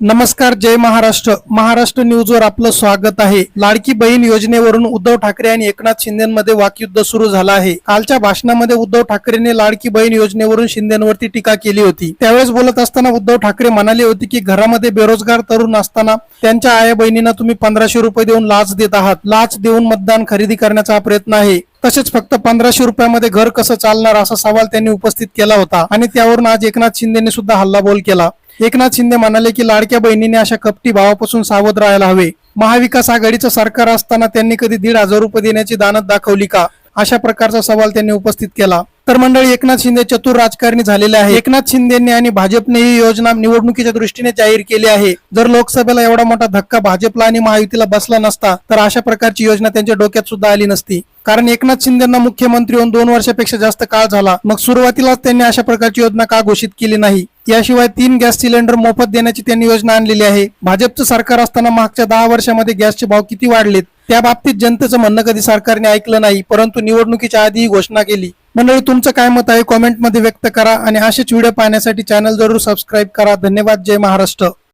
नमस्कार जय महाराष्ट्र. महाराष्ट्र न्यूजवर आपलं स्वागत आहे. लाडकी बहीण योजनेवरून उद्धव ठाकरे आणि एकनाथ शिंदेमध्ये वाकयुद्ध सुरू झालं आहे. कालच्या भाषणामध्ये उद्धव ठाकरेंनी लाडकी बहीण योजनेवरून शिंदेवरती टीका केली होती. त्यावेळेस बोलत असताना उद्धव ठाकरे म्हणाले होते की घरामध्ये बेरोजगार तरुण असताना त्यांच्या आया बहिणींना तुम्ही पंधराशे रुपये देऊन लाच देत आहात. लाच देऊन मतदान खरेदी करण्याचा प्रयत्न आहे. तसेच फक्त पंधराशे रुपयामध्ये घर कसं चालणार? असा सवाल त्यांनी उपस्थित केला होता. आणि त्यावरून आज एकनाथ शिंदेने सुद्धा हल्लाबोल केला. एकनाथ शिंदे म्हणाले की लाडक्या बहिणीने अशा कपटी भावापासून सावध राहायला हवे. महाविकास आघाडीचं सरकार असताना त्यांनी कधी दीड हजार रुपये देण्याची दानत दाखवली का? अशा प्रकारचा सवाल त्यांनी उपस्थित केला. तर मंडळी एकनाथ शिंदे चतुर राजकारणी झालेले आहे एकनाथ शिंदेने आणि भाजपने ही योजना निवडणुकीच्या दृष्टीने जाहीर केली आहे. जर लोकसभेला एवढा मोठा धक्का भाजपला आणि महायुतीला बसला नसता तर अशा प्रकारची योजना त्यांच्या डोक्यात सुद्धा आली नसती. कारण एकनाथ शिंदेना मुख्यमंत्री होऊन दोन वर्षापेक्षा जास्त काळ झाला. मग सुरुवातीलाच त्यांनी अशा प्रकारची योजना का घोषित केली नाही? याशिवाय तीन गॅस सिलेंडर मोफत देण्याची त्यांनी योजना आणलेली आहे. भाजपचं सरकार असताना मागच्या दहा वर्षामध्ये गॅसचे भाव किती वाढलेत? त्या बाबतीत जनतेचं म्हणणं कधी सरकारने ऐकलं नाही परंतु निवडणुकीच्या आधी ही घोषणा केली. मंडळी तुमचं काय मत आहे? कॉमेंटमध्ये व्यक्त करा आणि असेच व्हिडिओ पाहण्यासाठी चॅनल जरूर सबस्क्राईब करा. धन्यवाद. जय महाराष्ट्र.